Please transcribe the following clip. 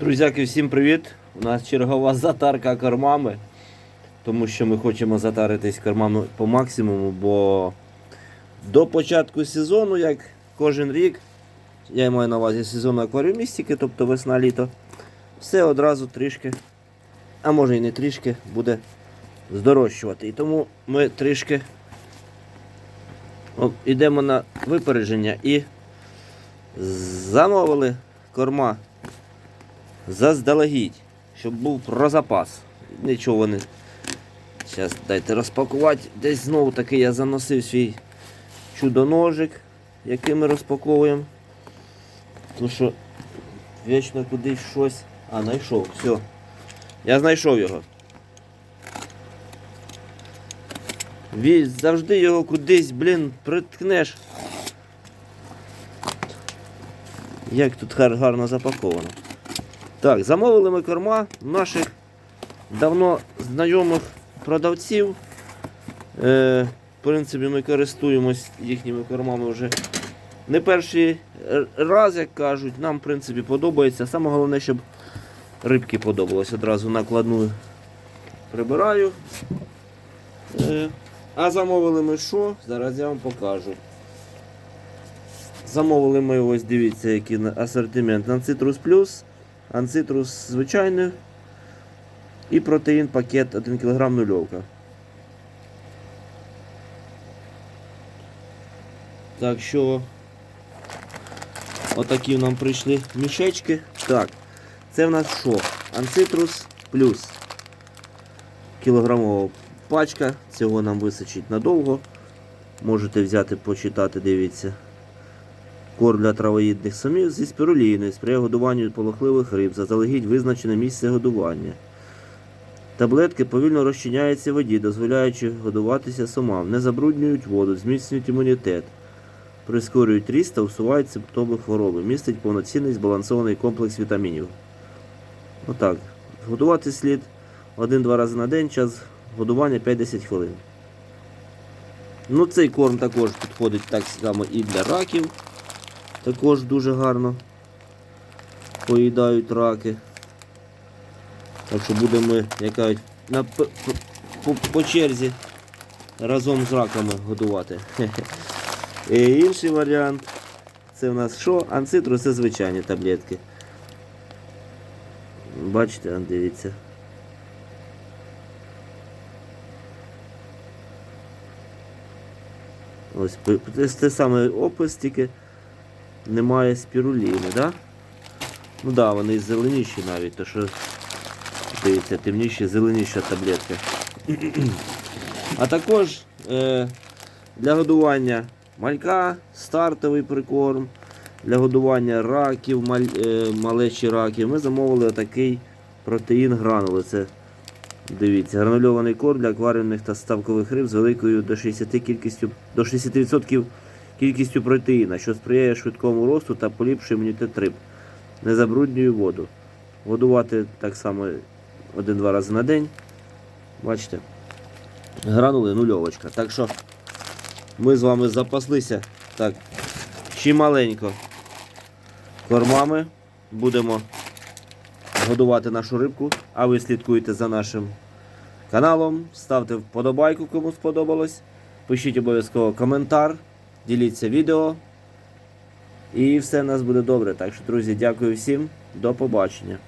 Друзяки, всім привіт! У нас чергова затарка кормами, тому що ми хочемо затаритись кормами по максимуму, бо до початку сезону, як кожен рік, я маю на увазі сезону акваріумістики, тобто весна-літо, все одразу трішки, а може і не трішки, буде здорожчувати. І тому ми трішки йдемо на випередження і замовили корма заздалегідь, щоб був про запас. Нічого не. Зараз дайте розпакувати. Десь знову таки я заносив свій чудо-ножик, який ми розпаковуємо. Тому що вічно кудись щось. А, знайшов, все. Я знайшов його. Ві, завжди його кудись, блін, приткнеш. Як тут гарно запаковано. Так, замовили ми корма наших давно знайомих продавців. Е, в принципі, ми користуємось їхніми кормами вже не перший раз, як кажуть. Нам, в принципі, подобається. Саме головне, щоб рибки подобалось. Одразу накладну прибираю. Е, а замовили ми що? Зараз я вам покажу. Замовили ми ось дивіться, який асортимент на Citrus Plus, анцитрус звичайний і протеїн пакет 1 кг нульовка. Так що отакі нам прийшли мішечки. Так, це в нас що? Анцитрус плюс кілограмова пачка. Цього нам вистачить надовго. Можете взяти, почитати, дивіться. Корм для травоїдних самів зі спіруліною, сприяє годуванню полохливих риб, заздалегідь визначене місце годування. Таблетки повільно розчиняються в воді, дозволяючи годуватися сомам, не забруднюють воду, зміцнюють імунітет, прискорюють ріст та усувають симптоми хвороби, містить повноцінний збалансований комплекс вітамінів. Отак. Годувати слід 1-2 рази на день, час годування 5-10 хвилин. Ну, цей корм також підходить так само і для раків. Також дуже гарно поїдають раки. Так що будемо, як кажуть, на, п- п- по, по черзі разом з раками годувати. І інший варіант. Це в нас що? Анцитрус це звичайні таблетки. Бачите, дивіться. Ось це саме опис, тільки немає спіруліни, да? Ну да, вони зеленіші навіть, то що дивіться, темніші, зеленіша таблетка. А також е, для годування малька, стартовий прикорм, для годування раків, маль, е, малечі раків, ми замовили отакий протеїн гранули. Це Дивіться, гранульований корм для акваріумних та ставкових риб з великою до 60 кількістю до 60% кількістю протеїна, що сприяє швидкому росту та поліпшує імунітет риб. Не забруднює воду. Годувати так само один-два рази на день. Бачите? Гранули нульовочка. Так що ми з вами запаслися так чималенько кормами. Будемо годувати нашу рибку, а ви слідкуйте за нашим каналом, ставте вподобайку, кому сподобалось. Пишіть обов'язково коментар, діліться відео. І все в нас буде добре. Так що, друзі, дякую всім. До побачення.